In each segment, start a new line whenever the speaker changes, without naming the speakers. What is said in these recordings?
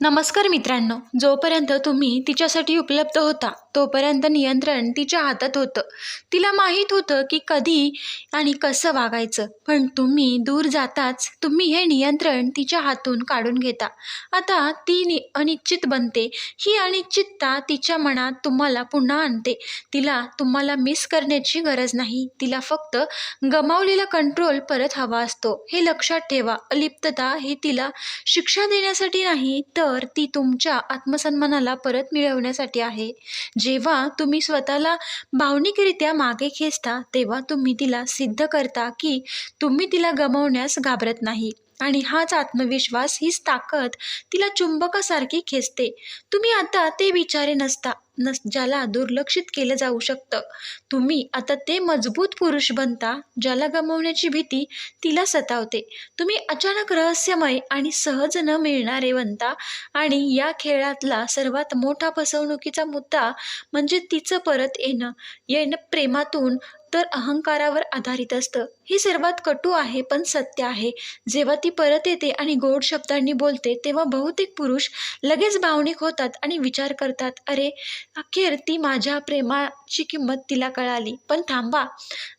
नमस्कार मित्रांनो जोपर्यंत तुम्ही तिच्यासाठी उपलब्ध होता तोपर्यंत नियंत्रण तिच्या हातात होतं. तिला माहीत होतं की कधी आणि कसं वागायचं पण तुम्ही दूर जाताच तुम्ही हे नियंत्रण तिच्या हातून काढून घेता. आता ती नि अनिश्चित बनते. ही अनिश्चितता तिच्या मनात तुम्हाला पुन्हा आणते. तिला तुम्हाला मिस करण्याची गरज नाही. तिला फक्त गमावलेला कंट्रोल परत हवा असतो. हे लक्षात ठेवा. अलिप्तता हे तिला शिक्षा देण्यासाठी नाही तर तर ती तुमच्या आत्मसन्मानाला परत मिळवण्यासाठी आहे. जेव्हा तुम्ही स्वतःला भावनिकरित्या मागे खेचता तेव्हा तुम्ही तिला सिद्ध करता की तुम्ही तिला गमावण्यास घाबरत नाही. आणि हाच आत्मविश्वास हीच ताकद तिला चुंबकासारखी खेचते. तुम्ही आता ते विचारे नसता. नस ज्याला दुर्लक्षित केलं जाऊ शकतं. तुम्ही आता ते मजबूत पुरुष बनता ज्याला गमावण्याची भीती तिला सतावते. तुम्ही अचानक रहस्यमय आणि सहज न मिळणारे बनता आणि या खेळातला सर्वात मोठा फसवणुकीचा मुद्दा म्हणजे तिचं परत येणं. येणं प्रेमातून तर अहंकारावर आधारित असतं. हे सर्वात कटू आहे पण सत्य आहे. जेव्हा ती परत येते आणि गोड शब्दांनी बोलते तेव्हा बहुतेक पुरुष लगेच भावनिक होतात आणि विचार करतात अरे अखेर ती माझ्या प्रेमाची किंमत तिला कळाली. पण थांबा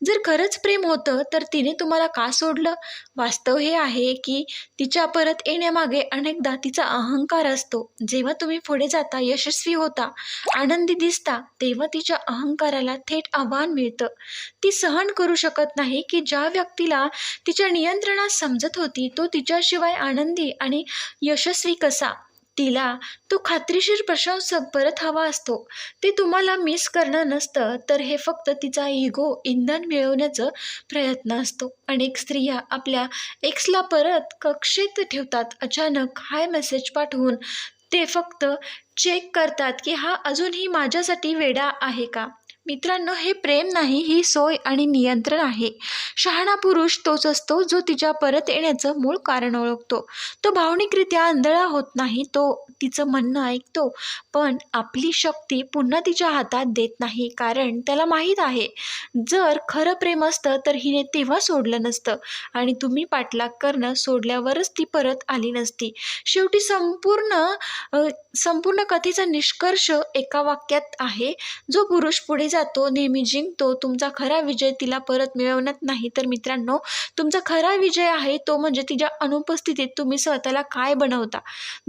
जर खरंच प्रेम होतं तर तिने तुम्हाला का सोडलं? वास्तव हे आहे की तिच्या परत येण्यामागे अनेकदा तिचा अहंकार असतो. जेव्हा तुम्ही पुढे जाता यशस्वी होता आनंदी दिसता तेव्हा तिच्या अहंकाराला थेट आव्हान मिळतं. ती सहन करू शकत नाही की ज्या व्यक्तीला तिच्या नियंत्रणात समजत होती तो तिच्याशिवाय आनंदी आणि यशस्वी कसा? तिला तो खात्रीशीर प्रशंसक परत हवा असतो. ते तुम्हाला मिस करणं नसतं तर हे फक्त तिचा इगो इंधन मिळवण्याचं प्रयत्न असतो. अनेक स्त्रिया आपल्या एक्सला परत कक्षेत ठेवतात. अचानक हाय मेसेज पाठवून ते फक्त चेक करतात की हा अजूनही माझ्यासाठी वेडा आहे का? मित्रांनो हे प्रेम नाही ही सोय आणि नियंत्रण आहे. शहाणा पुरुष तोच असतो जो तिच्या परत येण्याचं मूळ कारण ओळखतो. तो भावनिकरित्या आंधळा होत नाही तो तिचं म्हणणं ऐकतो पण आपली शक्ती पुन्हा तिच्या हातात देत नाही कारण त्याला माहीत आहे जर खरं प्रेम असतं तर हिने तेव्हा सोडलं नसतं आणि तुम्ही पाठलाग करणं सोडल्यावरच ती परत आली नसती. शेवटी संपूर्ण संपूर्ण कथेचा निष्कर्ष एका वाक्यात आहे जो पुरुष पुढे जा जातो नेहमी जिंकतो तुमचा खरा विजय तिला परत मिळवण्यात नाही. तर मित्रांनो तुमचा खरा विजय आहे तो म्हणजे तिच्या अनुपस्थितीत तुम्ही स्वतःला काय बनवता?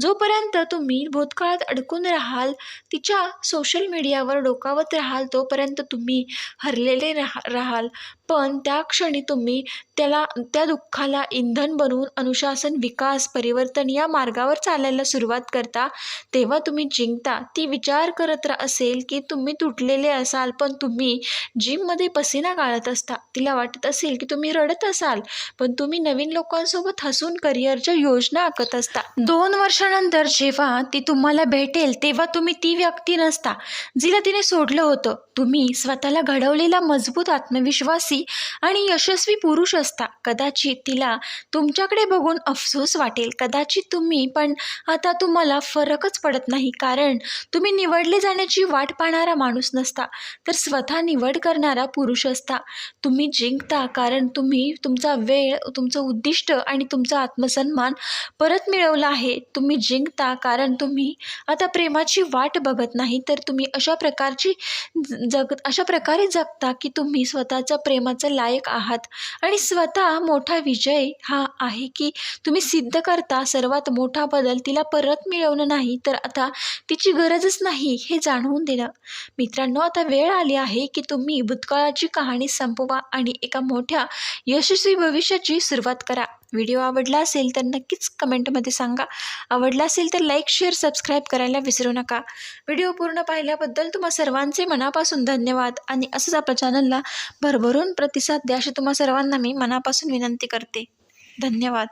जोपर्यंत तुम्ही भूतकाळात अडकून राहाल तिच्या सोशल मीडियावर डोकावत राहाल तोपर्यंत तुम्ही हरलेले राहा राहाल. पण त्या क्षणी तुम्ही त्याला त्या दुःखाला इंधन बनवून अनुशासन विकास परिवर्तन या मार्गावर चालायला सुरुवात करता तेव्हा तुम्ही जिंकता. ती विचार करत रा असेल की तुम्ही तुटलेले असाल पण तुम्ही जिममध्ये पसीना गाळत असता. तिला वाटत असेल की तुम्ही रडत असाल पण तुम्ही नवीन लोकांसोबत हसून करिअरच्या योजना आखत असता. दोन वर्षानंतर जेव्हा ती तुम्हाला भेटेल तेव्हा तुम्ही ती व्यक्ती नसता जिला तिने सोडलं होतं. तुम्ही स्वतःला घडवलेला मजबूत आत्मविश्वासी आणि यशस्वी पुरुष असता. कदाचित तिला तुमच्याकडे बघून अफसोस वाटेल. कदाचित तुम्ही पण आता तुम्हाला फरकच पडत नाही कारण तुम्ही निवडले जाण्याची वाट पाहणारा माणूस नसता तर स्वतः निवड करणारा पुरुष असता. तुम्ही जिंकता कारण तुम्ही तुमचा वेळ तुमचं उद्दिष्ट आणि तुमचा आत्मसन्मान परत मिळवला आहे. तुम्ही जिंकता कारण तुम्ही आता प्रेमाची वाट बघत नाही तर तुम्ही अशा प्रकारची जग अशा प्रकारे जगता की तुम्ही स्वतःचा प्रेमा प्रेमाचं लायक आहात. आणि स्वतः मोठा विजय हा आहे की तुम्ही सिद्ध करता सर्वात मोठा बदल तिला परत मिळवणं नाही तर आता तिची गरजच नाही हे जाणवून देणं मित्रांनो आता वेळ आली आहे की तुम्ही भूतकाळाची कहाणी संपवा आणि एका मोठ्या यशस्वी भविष्याची सुरुवात करा. व्हिडिओ आवडला असेल तर नक्कीच कमेंटमध्ये सांगा. आवडला असेल तर लाईक शेअर सबस्क्राईब करायला विसरू नका. व्हिडिओ पूर्ण पाहिल्याबद्दल तुम्हा सर्वांचे मनापासून धन्यवाद. आणि असंच आपल्या चॅनलला भरभरून प्रतिसाद द्या अशी तुम्हा सर्वांना मी मनापासून विनंती करते. धन्यवाद.